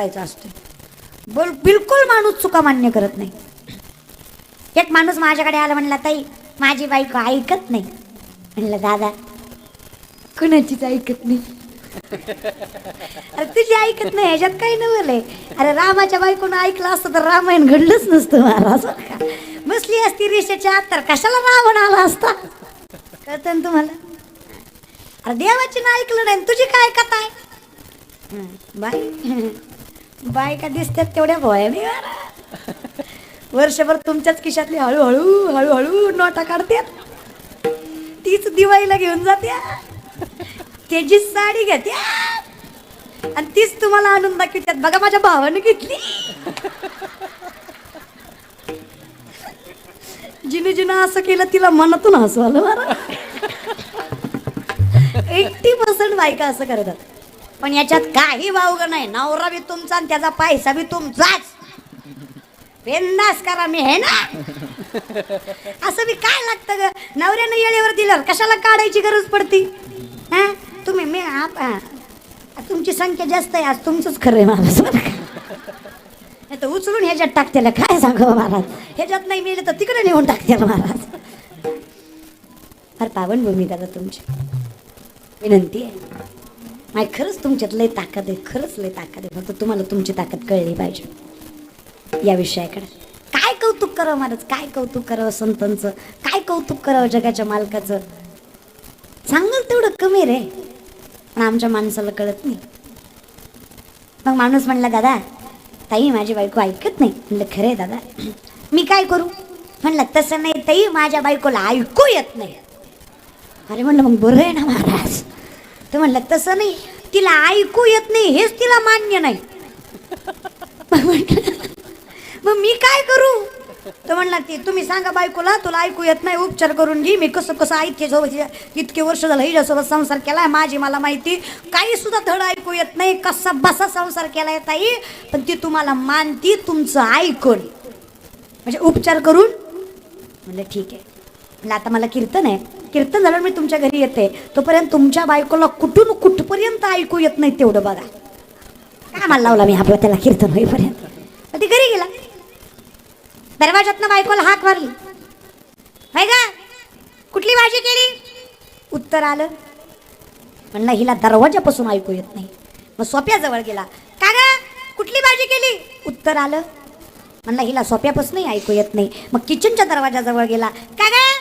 करायचा असतो. बोल बिलकुल माणूस चुका मान्य करत नाही. एक माणूस माझ्याकडे आला म्हणला ताई माझी बायको ऐकत नाही. म्हणलं दादा कुणाचीच ऐकत नाही. अरे तुझी ऐकत नाही ह्याच्यात काही नवल आहे? अरे रामाच्या बायकोनं ऐकलं असतं तर रामायण घडलंच नसतं महाराज बसली असती रेषेच्या आत तर कशाला रावण आला असता? कळतं ना तुम्हाला? अरे देवाची ना ऐकलं नाही तुझी काय कथा आहे? बाय. बायका दिसतात तेवढ्या भोया नाही वर्षभर तुमच्याच खिशातली हळूहळू हळूहळू नोटा काढतात तीच दिवाळीला घेऊन जात्या त्याची साडी घेत्या आणि तीच तुम्हाला आणून दाखवतात बघा माझ्या भावाने घेतली. जिने जिने असं केलं तिला मनातून हसवालं मला एट्टी पर्सेंट बायका असं करतात. पण याच्यात काही वावग नाही. नवरा बी तुमचा आणि त्याचा पैसा बी तुमचाच. बिंदास करा मी हे ना? असं बी काय लागतं ग? नवऱ्यानं येळेवर दिलं कशाला काढायची गरज पडती? हा? तुम्ही मी आप तुमची संख्या जास्त आहे आज तुमचंच खरं आहे महाराज नाही तर उचलून ह्याच्यात टाकतेला काय सांगावं हो महाराज? ह्याच्यात नाही मिळेल तर तिकडे नेऊन टाकतेला महाराज. फार पावन दादा तुमची. विनंती आहे. नाही खरंच तुमच्यात लय ताकद आहे खरंच लय ताकद आहे. फक्त तुम्हाला तुमची ताकद कळली पाहिजे. या विषयाकडे. काय कौतुक करावं महाराज? काय कौतुक करावं संतांचं? काय कौतुक करावं जगाच्या मालकाचं? सांगाल तेवढं कमी रे. पण आमच्या माणसाला कळत नाही. मग माणूस म्हणला दादा ताई माझी बायको ऐकत नाही. म्हणलं खरं आहे दादा. मी काय करू? म्हणलं तसं नाही ताई माझ्या बायकोला ऐकू येत नाही. अरे म्हणलं मग बरं आहे ना महाराज. तर म्हणलं तसं नाही. तिला ऐकू येत नाही. हेच तिला मान्य नाही. मग मी काय करू? तर म्हणला ते तुम्ही सांगा बायकोला तुला ऐकू येत नाही. उपचार करून घे. मी कसं कसं ऐकते सोबत इतके वर्ष झालं हिच्यासोबत संसार केलाय. माझी मला माहिती. काही सुद्धा धड ऐकू येत नाही. कसा बसा संसार केलाय ताई. पण ती तुम्हाला मानती तुमचं ऐकून. म्हणजे उपचार करून? म्हणलं ठीक आहे. म्हणलं आता मला कीर्तन आहे. कीर्तन झालं मी तुमच्या घरी येते. तोपर्यंत तुमच्या बायकोला कुठून कुठपर्यंत ऐकू येत नाही तेवढं बघा. काय मला लावला मी हा त्याला कीर्तन होईपर्यंत? मग ती घरी गेला? दरवाजातनं बायकोला हाक मारली. हाय का कुठली भाजी केली? उत्तर आलं. म्हणलं हिला दरवाजापासून ऐकू येत नाही. मग सोप्याजवळ गेला. का ग? कुठली भाजी केली? उत्तर आलं. म्हणलं हिला सोप्यापासूनही ऐकू येत नाही. मग किचनच्या दरवाजाजवळ गेला. का ग?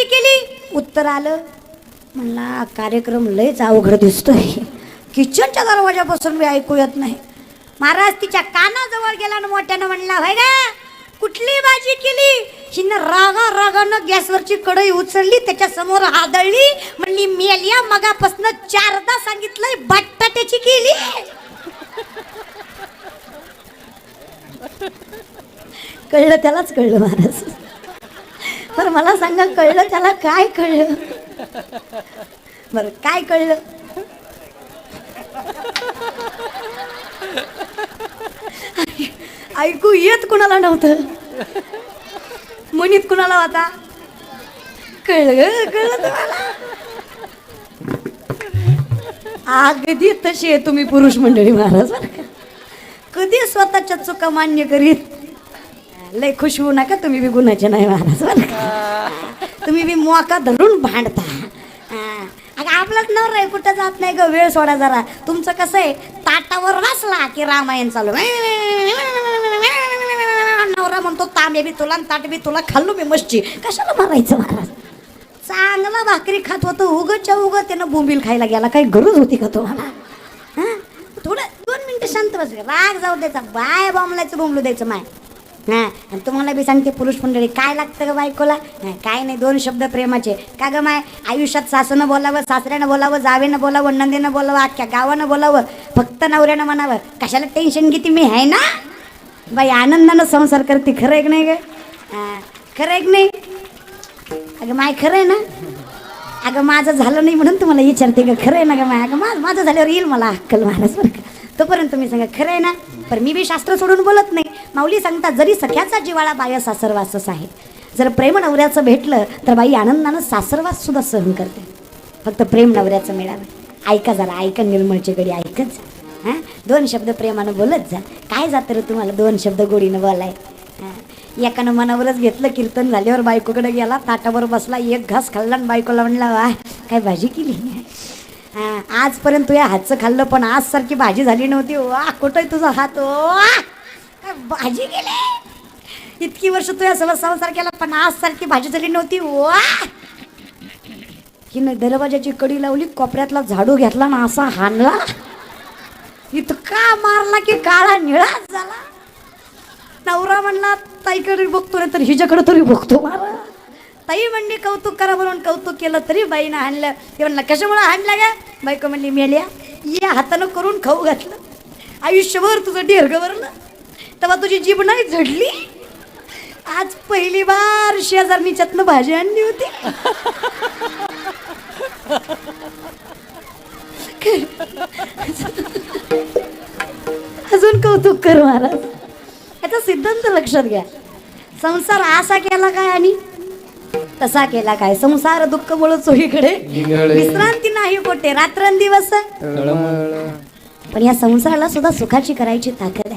कुठली केली? उत्तर आलं म्हणला कार्यक्रम लयच अवघड दिसतोय. किचनच्या दरवाजापासून मी ऐकू येत नाही. महाराज तिच्या कानाजवळ गेला आणि मोठ्यानं म्हणला होय गा कुठली भाजी केली? हिनं रागा रागानं गॅसवरची कढई उचलली त्याच्यासमोर आदळली म्हणली मेलिया मगापासनं चारदा सांगितलंय बटाट्याची केली. कळलं त्यालाच कळलं महाराज. तर मला सांगा कळलं त्याला काय कळलं? बरं काय कळलं? ऐकू येत कुणाला नव्हतं? मुनीत कुणाला होता? कळलं कळलं तुम्हाला? अगदी तशी आहे तुम्ही पुरुष मंडळी महाराज बरं का? कधी स्वतःच्या चुका मान्य करीत लय खुश होऊ नका तुम्ही बी गुन्ह्याचे नाही महाराज बरं का? तुम्ही बी मोका धरून भांडता. हा. अगं आपलाच नवरा आहे कुठं जात नाही ग? वेळ सोडा जरा. तुमचं कसं आहे ताटावर वाचला की रामायण चालू. नवरा म्हणतो तांबे बी तुला आणि ताट बी तुला खाल्लो मी मच्छी कशाला मारायचं महाराज? चांगला भाकरी खात होतं उगतच्या उगत त्यानं बोंबील खायला गेला. काही गरज होती का तुम्हाला? हा? थोडं दोन मिनिटं शांत बस राग जाऊ द्यायचा. बाय बोंबलायचं बोंबलू द्यायचं माय. हा आणि तुम्हाला बी सांगते पुरुष मंडळी काय लागतं ग बायकोला? काय नाही दोन शब्द प्रेमाचे. का ग माय आयुष्यात सासूनं बोलावं सासऱ्यानं बोलावं जावेनं बोलावं नंदीनं बोलावं अख्ख्या गावानं बोलावं फक्त नवऱ्यानं म्हणावं. कशाला टेन्शन घेते मी आहे ना? बाई आनंदानं संसार करते खरं एक नाही ग? हा, खरं एक नाही? अगं माय खरं आहे ना? अगं माझं झालं नाही म्हणून तुम्हाला विचारते का खरं आहे ना ग माय? अगं माझं माझं झाल्यावर येईल मला अक्कल महाराज बरं का? तोपर्यंत तुम्ही सांगा खरं आहे ना? पण मी बी शास्त्र सोडून बोलत नाही. माऊली सांगतात जरी सख्याचा जिवाळा बाया सासरवासच आहे. जर प्रेम नवऱ्याचं भेटलं तर बाई आनंदानं सासरवास सुद्धा सहन करते. फक्त प्रेम नवऱ्याचं मिळावं. ऐका जरा ऐका निर्मळचे गडी ऐकत जा. हां? दोन शब्द प्रेमानं बोलत जा. काय जातं रे तुम्हाला? दोन शब्द गोडीनं बोलाय. हां? एकानं मनावरच घेतलं कीर्तन झाल्यावर बायकोकडे गेला ताटावर बसला एक घास खाल्ला आणि बायकोला म्हणला वा काय भाजी केली. आजपर्यंत तुझ्या हातचं खाल्लं पण आज सारखी भाजी झाली नव्हती. वा कुठं तुझा हात? वा! भाजी गेले इतकी वर्ष तुझ्या सव संसार केला पण आज सारखी भाजी झाली नव्हती. वा! हिनं दरवाजाची कडी लावली कोपऱ्यातला झाडू घेतला ना असा हाणला. इतका मारला की काळा निळाच झाला. नवरा म्हणला ताईकडे बघतो नाही तर हिच्याकडे तरी बघतो मारा. ताई म्हणली कौतुक करा म्हणून कौतुक केलं तरी बाईनं हाणलं. ते म्हणलं कशामुळे हाणलं गा? बायको म्हणली मेल्या या हातानं करून खाऊ घातलं. आयुष्यभर तुझं डेरग भरलं. तेव्हा तुझी जीभ नाही झडली? आज पहिली बार शेजारणीच्यातनं भाजी आणली होती. अजून कौतुक कर महाराज. याचा सिद्धांत लक्षात घ्या. संसार असा केला काय आणि तसा केला काय? संसार दुःख बोल चोहीकडे. विश्रांती नाही कोठे रात्रंदिवस. पण या संसाराला सुद्धा सुखाची करायची ताकद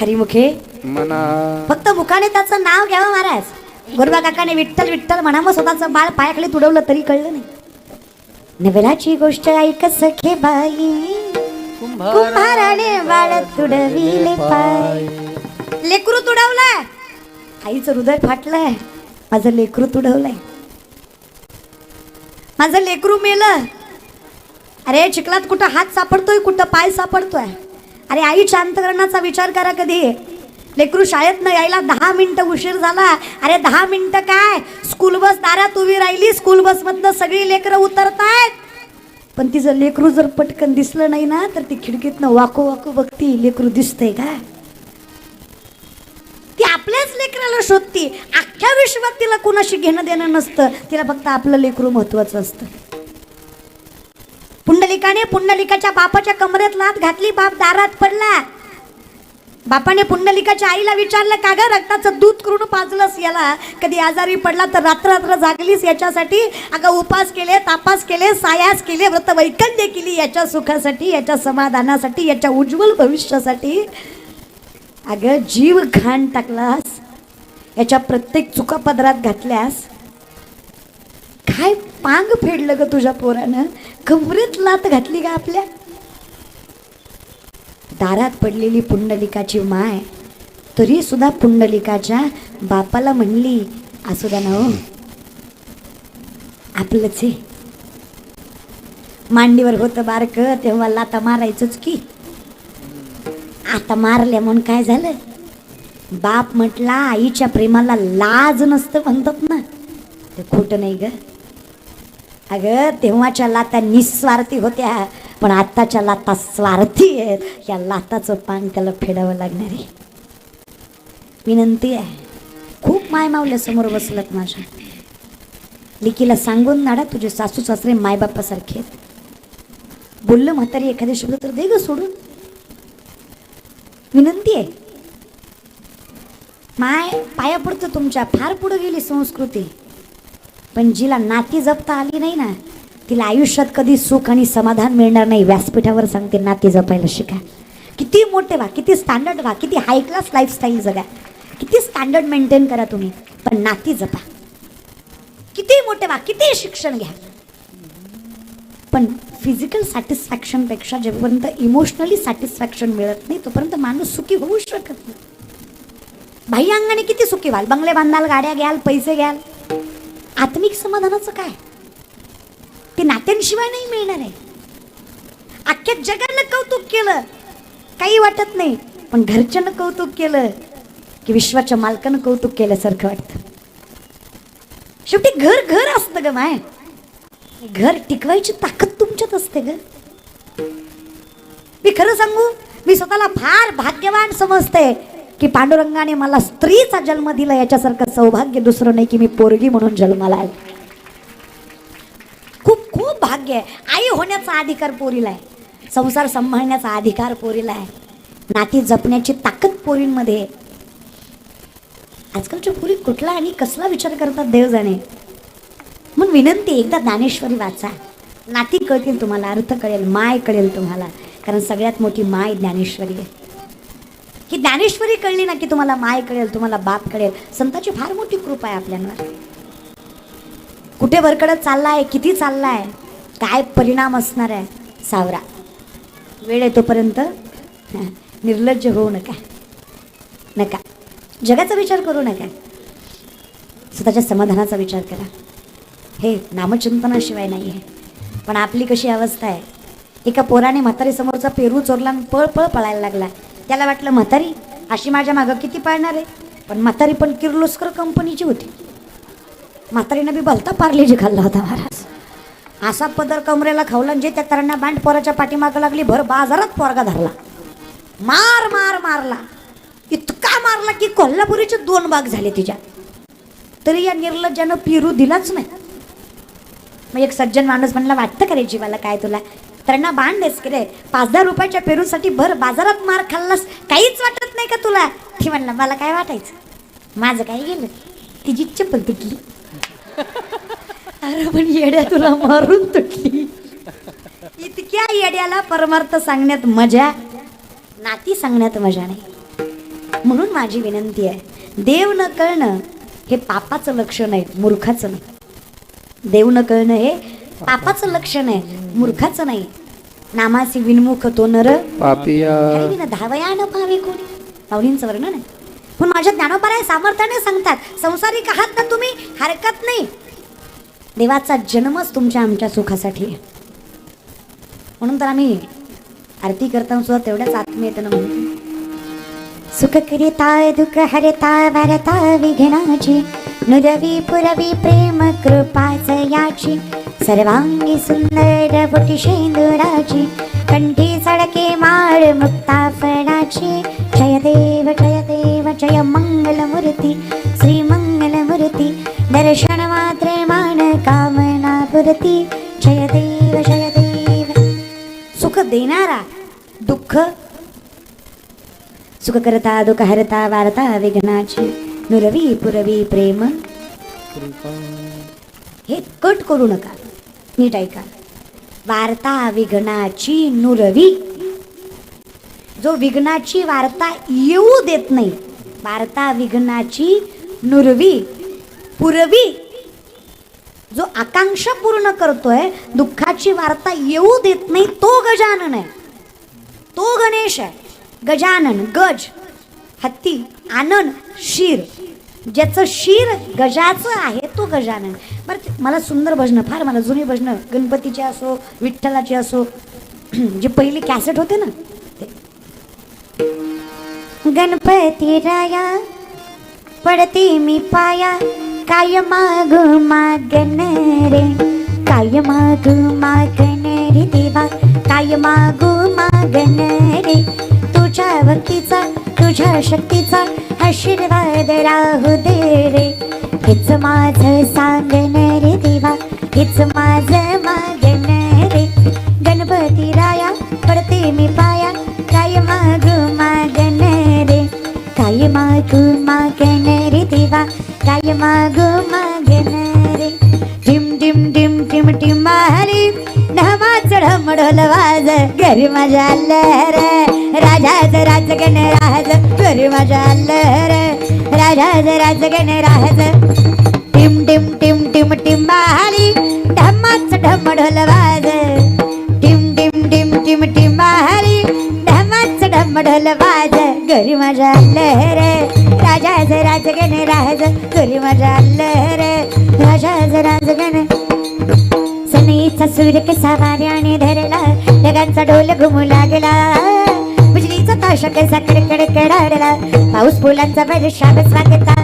हरिमुखे. मना. फक्त मुखाने त्याचं नाव घ्यावं महाराज. गुरुबा काकाने विठ्ठल विठ्ठल म्हणा मग स्वतःचं बाळ पायाखाली तुडवलं तरी कळलं नाही. नवराची गोष्ट ऐक सखे बाई. कुंभाराने बाळ तुडविले पाय. लेकरू तुडवलंय. आईचं हृदय फाटलंय. माझं लेकरू तुडवलंय. माझं लेकरू मेलं. अरे चिखलात कुठं हात सापडतोय कुठं पाय सापडतोय? अरे आई शांतकरणाचा विचार करा कधी. लेकरू शाळेत न यायला दहा मिनिटं उशीर झाला. अरे दहा मिनिटं काय? स्कूल बस दारात उभी राहिली. स्कूल बसमधनं सगळी लेकरं उतरतायत. पण तिचं लेकरू जर पटकन दिसलं नाही ना तर ती खिडकीतनं वाको वाको बघती लेकरू दिसतंय का ती आपल्याच लेकराला शोधती. अख्ख्या विश्वात तिला कुणाशी घेणं देणं नसतं. तिला फक्त आपलं लेकरू महत्वाचं असतं. बापाने पुंडलिकाच्या बापाच्या कमरेत लात घातली बाप दारात पडला. बापाने पुंडलिकाच्या आईला विचारलं का ग रक्ताचं दूध करून पाजलंस याला? कधी आजारी पडला तर रात्र रात्र जागलीस याच्यासाठी? अगं उपास केले तापास केले सायास केले व्रत वैकल्य केली याच्या सुखासाठी याच्या समाधानासाठी याच्या उज्ज्वल भविष्यासाठी? अगं जीव घाण टाकलास याच्या प्रत्येक चुका पदरात घातल्यास? काय पांग फेडलं ग तुझ्या पोरानं. कमरेत लात घातली का आपल्या. दारात पडलेली पुंडलिकाची माय तरी सुद्धा पुंडलिकाच्या बापाला म्हणली असू द्या ना हो. आपलंच आहे मांडीवर होतं बारक तेव्हा लाता मारायचंच की. आता मारल्या म्हणून काय झालं? बाप म्हटला आईच्या प्रेमाला लाज नसतं म्हणतात ना. ते खोटं नाही ग. अगं तेव्हाच्या लाता निस्वार्थी होत्या पण आत्ताच्या लाता स्वार्थी आहेत. या लाताचं पान त्याला फेडावं लागणार आहे. विनंती आहे. खूप माय मावल्यासमोर बसलत माझ्या. लिकीला सांगून नाडा तुझे सासू सासरे मायबापासारखे आहेत. बोललं म्हातारी एखादे शब्द तर दे ग सोडून. विनंती आहे. माय पाया पडतं तुमच्या फार पुढं गेली संस्कृती. पण जिला नाती जपता आली नाही ना तिला आयुष्यात कधी सुख आणि समाधान मिळणार नाही. व्यासपीठावर सांगते नाती जपायला शिका. किती मोठे व्हा किती स्टँडर्ड व्हा किती हाय क्लास लाईफस्टाईल जगा. किती स्टँडर्ड मेंटेन करा तुम्ही पण नाती जपा. किती मोठे व्हा किती शिक्षण घ्या. पण फिजिकल सॅटिस्फॅक्शनपेक्षा जेपर्यंत इमोशनली सॅटिस्फॅक्शन मिळत नाही तोपर्यंत माणूस सुखी होऊ शकत नाही. बाह्य अंगाने किती सुखी व्हाल? बंगले बांधाल गाड्या घ्याल पैसे घ्याल. आत्मिक समाधानाचं काय? ते नात्यांशिवाय नाही मिळणार आहे. अख्ख्या जगानं कौतुक केलं. काही वाटत नाही पण घरच्यानं कौतुक केलं की विश्वाच्या मालकानं कौतुक केल्यासारखं वाटतं. शेवटी घर घर असतं ग माय. घर टिकवायची ताकद तुमच्यात असते ग. मी खरं सांगू मी स्वतःला फार भाग्यवान समजते. की पांडुरंगाने मला स्त्रीचा जन्म दिला याच्यासारखं सौभाग्य दुसरं नाही की मी पोरगी म्हणून जन्माला आले खूप खूप भाग्य आहे. आई होण्याचा अधिकार पोरीला आहे. संसार सांभाळण्याचा अधिकार पोरीला आहे. नाती जपण्याची ताकद पोरींमध्ये आहे. आजकालच्या पोरी कुठला आणि कसला विचार करतात देव जाणे मग विनंती एकदा ज्ञानेश्वरी वाचा. नाती कळतील तुम्हाला अर्थ कळेल माय कळेल तुम्हाला. कारण सगळ्यात मोठी माय ज्ञानेश्वरी आहे. की ज्ञानेश्वरी कळली ना की तुम्हाला माय कळेल तुम्हाला बाप कळेल. संताची फार मोठी कृपा आहे आपल्यावर. कुठे वरकडत चाललाय किती चाललाय काय परिणाम असणार आहे सावरा. वेळ येतोपर्यंत निर्लज्ज होऊ नका. नका. जगाचा विचार करू नका. स्वतःच्या समाधानाचा विचार करा. हे नामचिंतनाशिवाय नाही आहे पण आपली कशी अवस्था आहे? एका पोराने म्हातारी समोरचा पेरू चोरला आणि पळ पळ पळायला लागला. त्याला वाटलं म्हातारी अशी माझ्या मागं किती पळणार आहे? पण म्हातारी पण किर्लोस्कर कंपनीची होती. म्हातारीनं बी भलता पार्लेजी खाल्ला होता महाराज. असा पदर कमरेला खावला जे त्या तरांना बँड पोराच्या पाठीमागं लागली भर बाजारात पोरगा धरला. मार मार मारला. इतका मारला की कोल्हापुरीचे दोन भाग झाले तिच्या. तरी या निर्लज्जानं पिरू दिलाच नाही. मग एक सज्जन माणूस म्हणला वाटतं का रे जीवाला काय तुला? त्यांना बाण देस की रे पाच दहा रुपयाच्या पेरूसाठी भर बाजारात मार खाल्लास काहीच वाटत नाही का तुला? ती म्हणला मला काय वाटायचं? माझं काय गेलं? तिची चप्पल तुटली. अरे पण येड्या तुला मारून तुटली. इतक्या येड्याला परमार्थ सांगण्यात मजा नाती सांगण्यात मजा नाही. म्हणून माझी विनंती आहे देव न कळणं हे पापाचं लक्षण आहे मूर्खाचं नाही. देव न कळणं हे पापाचं लक्षण आहे मूर्खाचं नाही. नामासी विनमुख तो नर. पापिया धावया न पावे कोणी? माऊलींचं वर्णन आहे. पण माझ्या ज्ञानोपराय सामर्थ्याने सांगतात संसारिक आहात ना तुम्ही हरकत नाही. देवाचा जन्मच तुमच्या आमच्या सुखासाठी आहे. म्हणून तर आम्ही आरती करताना सुद्धा तेवढ्याच आत्मीयतेनं म्हणतो सुख करिता दुःख हरता भरता विघ्नाची नुरवी पुरवी प्रेम कृपाच याची. सर्वांगी सुंदर बुटी शेंदुराची कंठी सडके माळ मुक्ता फळाची जय देव जय देव जय मंगलमूर्ती श्री मंगलमूर्ती दर्शन मात्रे मान कामना पुरती जय देव जय देव सुख देणारा दुःख. सुख करता दुःख हरता वारता विघ्नाची नुरवी पुरवी प्रेम. हे कट करू नका. नीट ऐका. वार्ता विघ्नाची नुरवी. जो विघ्नाची वार्ता येऊ देत नाही वार्ता विघ्नाची नुरवी पुरवी जो आकांक्षा पूर्ण करतोय दुःखाची वार्ता येऊ देत नाही तो गजानन आहे. तो गणेश आहे. गजानन गज हत्ती आनन शिर. ज्याचं शिर गजाचं आहे तो गजानन. बरं मला सुंदर भजनं फार मला जुनी भजनं गणपतीचे असो विठ्ठलाचे असो जे पहिली कॅसेट होते ना ते. गणपती राया पडते मी पाया काय माग मागन रे? काय माग मागन रे देवा? काय माग मागन रे? तुझ्या भक्तीचा तुझ्या शक्तीचा आशीर्वाद राहू दे रे. हेच माझं सांगण रे देवा हेच माझं मागण रे. गणपती राया पडते मी पाया काय मागू मागण रे. काय मागू मागण रे देवा काय मागू मागण रे. टिम टिम टिम टिम टिम मारी ढमाच ढमढोल वाज घरी मजा आलं रे. राजाच राजगण राज चोरी माझ्या आलं रे राजाच राजगण राज टिम टिम टिम टिम टिम मारी ढमाच ढमढोल वाज टिम टिम टिम टिम टिम मारी ढमाच ढमढोल वाज घरी माझ्या आलं रे राजाच राजगण राज घरी माझ्या आलं रे राजाच राजगण सनईचा सूर्य कसा वाऱ्याने धरला ढगांचा ढोल घुमू लागला. बिजलीचा ताशा कसा कडकड पाऊस फुलांचा वर्षाव स्वागता